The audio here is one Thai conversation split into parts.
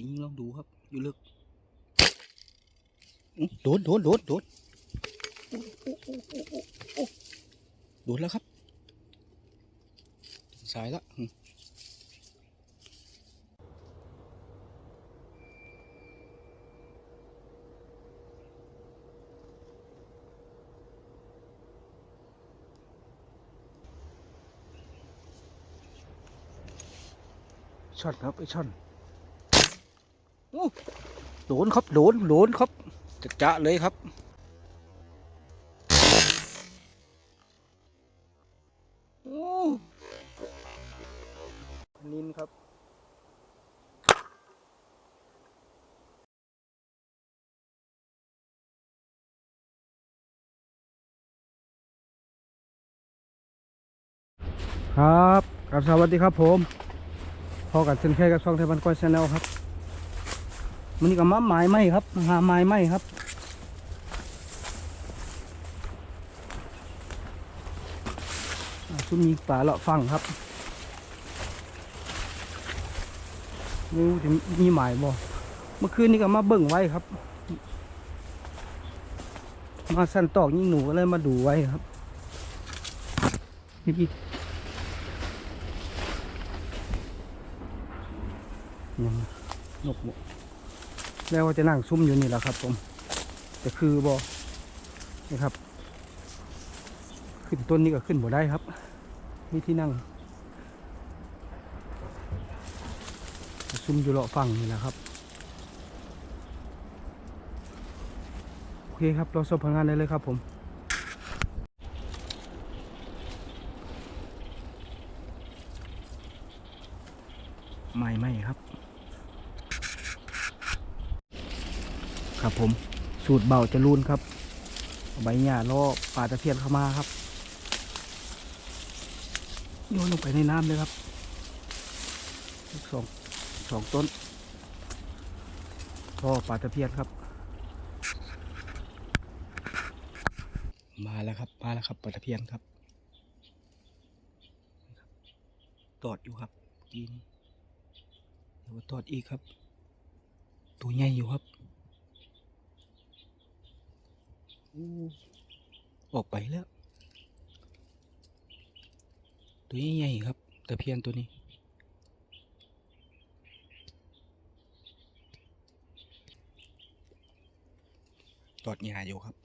จริงลองดูครับ อยู่ลึกอื้อโดนโดนโดนโดนโดนแล้วครับ สายล้วอืมช่อนครับไอช่อน โอ้โดนครับโดนโดนครับจะจะเลยครับนินครับครับกับสวัสดีครับผม พอกับเซนเคกับช่องไทยบันก้อยชาแนลครับ มันนี่กับม้าไม้ไหมครับมาหาไม้ไหมครับอ่าซุ่มมีป่าเลาะฟังครับไม่รู้จะมีหมายบ่เมื่อคืนนี้ก็มาเบิ่งไว้ครับ มาสั่นตอกยิงหนูก็เลยมาดูไว้ครับนี่พี่ยังนกหมด แล้วว่าจะนั่งซุ่มอยู่นี่แหละครับ ผมแต่คือบอนี่ครับ ขึ้นต้นนี้ก็ขึ้นบ่ได้ครับมีที่นั่งซุ่มอยู่เลาะฝั่งนี่แหละครับโอเคครับเราสอบผลงานได้เลยครับ ผมไม่ไม่ครับ ครับผมสูตรเบาจะรูนครับใบหญ้าล่อปลาตะเพียนเข้ามาครับโยนลงไปในน้ำเลยครับสองสองต้นล่อปลาตะเพียนครับ มาแล้วครับมาแล้วครับปลาตะเพียนครับตอดอยู่ครับกีนี้เดี๋ยวตอดอีกครับ ตัวใหญ่อยู่ครับ ออกไปแล้ว ตัวใหญ่ๆครับตะเพียนตัวนี้ ตอดหญ้าอยู่ครับ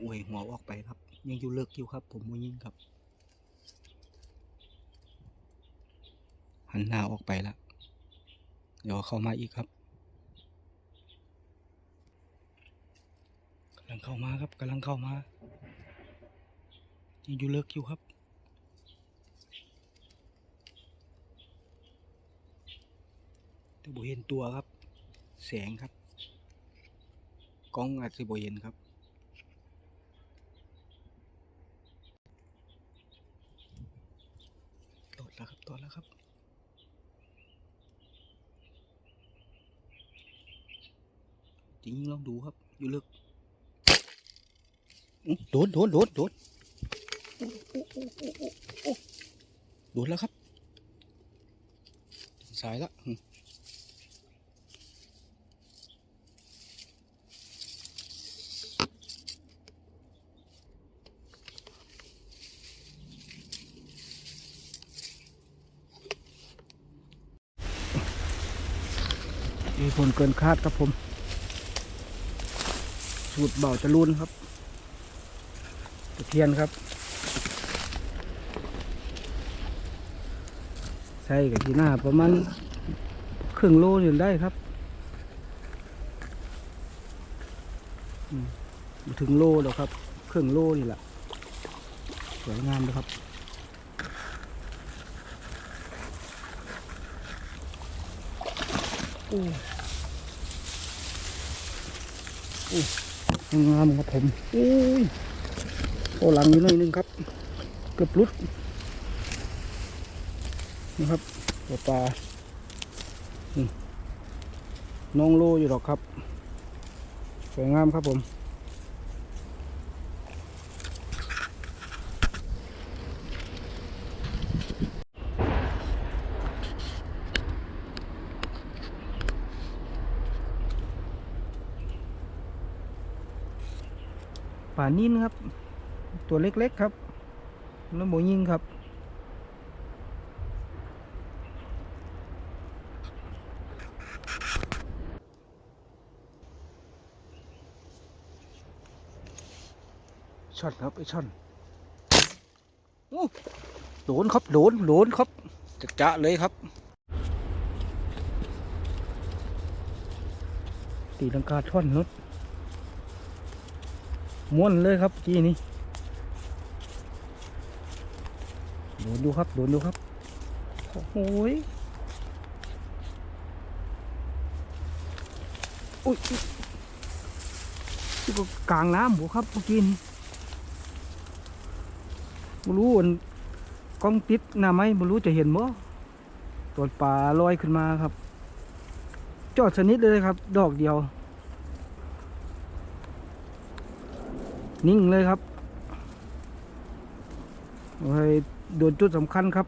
อวยหัวออกไปครับ ยังอยู่เลิกอยู่ครับ ผมมูยิงครับ หันหน้าออกไปแล้วเดี๋ยวเข้ามาอีกครับกำลังเข้ามาครับกำลังเข้ามา ยังอยู่เลิกอยู่ครับแต่บ่เห็นตัวครับ แสงครับกล้องอาจจะบ่เห็นครับ ตอด แล้วครับตอดแล้วครับจริงลองดูครับอยู่ลึกอื้อโดนโดนโดนโดนโดนแล้วครับถึงสายแล้ว ผลเกินคาดครับผม สูตรเบาจะรุนครับตะเทียนครับ ใช่กับที่หน้าประมาณครึ่งโลอยู่ได้ครับถึงโลแล้วครับครึ่งโลนี่แหละสวยงามเลยครับโอ้โอ้ งามครับผมอุ้ยโอ้หลังอยู่หน่อยนึงครับ เกือบหลุดนะครับตัวปลาน้องโลอยู่หรอกครับสวยงามครับผมานินครับ ตัวเล็กๆครับแล้วโมยิงครับ ช่อนครับไอช่อนโอ้โดนครับโดนโดนครับจะจะเลยครับ ตีลังกาช่อนนุด ม้วนเลยครับกี้นี้โดนดูครับโดนดูครับโอ้โหยอุ้ยอุ๊ยนี่ก็กลางน้ำหัวครับเมื่อกี้นี้ไม่รู้อันกล้องติดหน้าไหมไม่รู้จะเห็นบ่ตัวปลาลอยขึ้นมาครับ จอดสนิทเลยครับ ดอกเดียว นิ่งเลยครับโอ้ยโดนจุดสำคัญครับ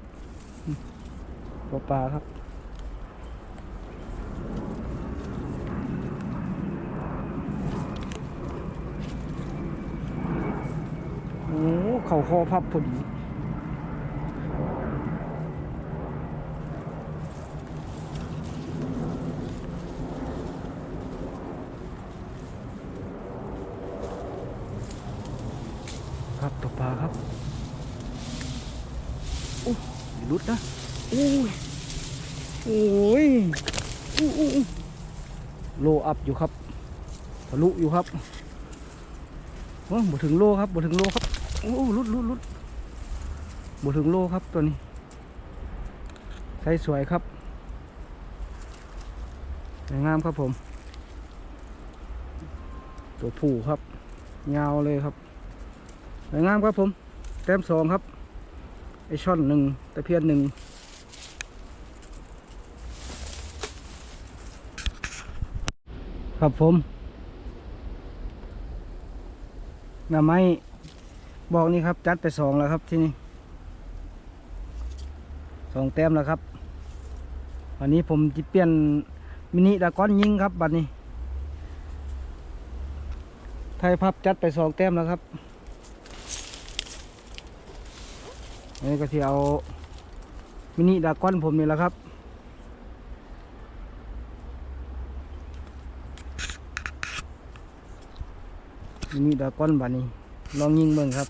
ปลาครับโอ้เข่าคอพับพอดี ครับตกปลาครับโอ้ยลุดนะโอ้ยโอ้ยอู้อู้อู้โลอัพอยู่ครับทะลุอยู่ครับโอ้บ่ถึงโลครับบ่ถึงโลครับโอ้ลุดลุดลุดบ่ถึงโลครับตัวนี้ใช้สวยครับสวยงามครับผม ตัวผู้ครับยาวเลยครับ สวยงามครับผม แต้มสองครับ ไอช่อนหนึ่งตะเพียนหนึ่งครับผมหน้าไม้บอกนี่ครับ จัดไปสองแล้วครับที่นี่สองแต้มแล้วครับ วันนี้ผมจะเปลี่ยนมินิดราก้อนยิงครับบัดนี้ ไทยพับจัดไปสองแต้มแล้วครับ อันนี้ก็ที่เอามินิดาก้อนผมนี่แหละครับ มินิดาก้อนบัดนี้ ลองยิงเบิ่งครับ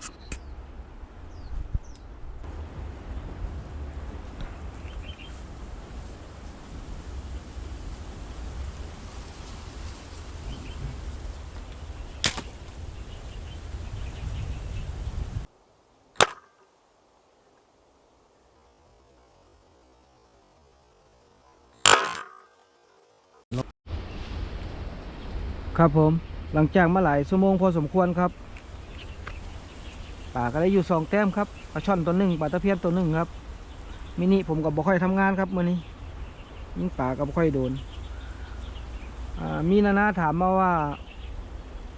ครับผมหลังจากมาหลายชั่วโมงพอสมควรครับป่าก็ได้อยู่สองแต้มครับปลาช่อนตัวหนึ่งปลาตะเพียนตัวหนึ่งครับมินิผมกับบ่ค่อยทำงานครับมื่อนี้ยิ่งป่าก็บ่ค่อยโดนอ่ามีนานาถามมาว่า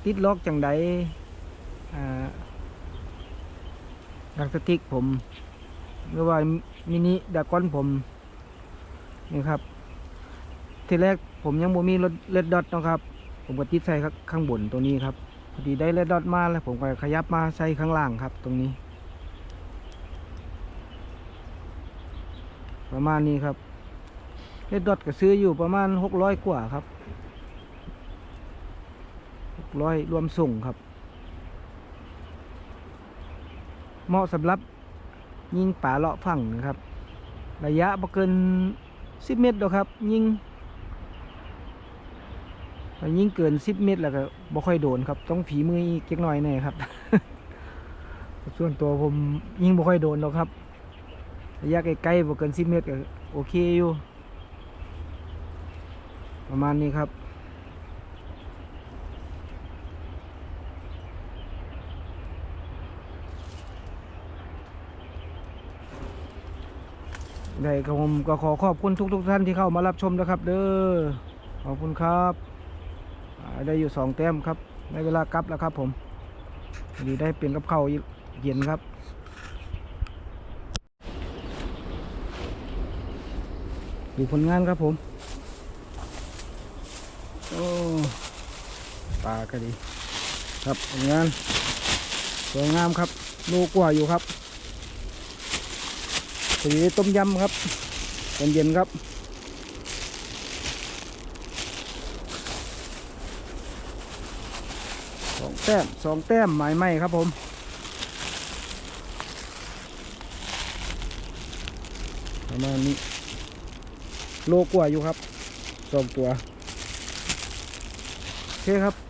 ติดล็อกจังใดอ่าดักสติกผม หรือว่ามินิดากอนผมนี่ครับ ทีแรกผมยังบ่มีรถเลดดอทนะครับ ผมก็ติดใส่ข้างข้างบนตรงนี้ครับพอดีได้เลดดอทมาแล้วผมก็ขยับมาใส่ข้างล่างครับ ตรงนี้ ประมาณนี้ครับเลดดอทก็ซื้ออยู่ประมาณหกร้อยกว่าครับหกร้อยรวมส่งครับ เหมาะสำหรับยิงป่าเลาะฝั่งนะครับ ระยะบ่เกินสิบเมตรหรอกครับ ยิง ยิ่งเกินสิบเมตรแล้วก็บ่ค่อยโดนครับ ต้องผีมืออีกเล็กน้อยแน่ครับ ส่วนตัวผมยิ่งบ่ค่อยโดนหรอกครับระยะใกล้ๆบ่เกินสิบเมตรก็โอเคอยู่ ประมาณนี้ครับได้ครับผมก็ขอขอบคุณทุกๆท่านที่เข้ามารับชมนะครับ เด้อขอบคุณครับ ได้อยู่สองแต้มครับได้เวลากลับแล้วครับผมดีได้เปลี่ยนกับข้าเย็นครับดูผลงานครับผมโอ้ปลาก็ดี ครับผลงานสวยงามครับโลกว่าอยู่ครับพอดีต้มยำครับเย็นๆครับ สองแต้มสองแต้มหมายไหมครับผมประมาณนี้ โลกว่าอยู่ครับสองตัว โอเคครับ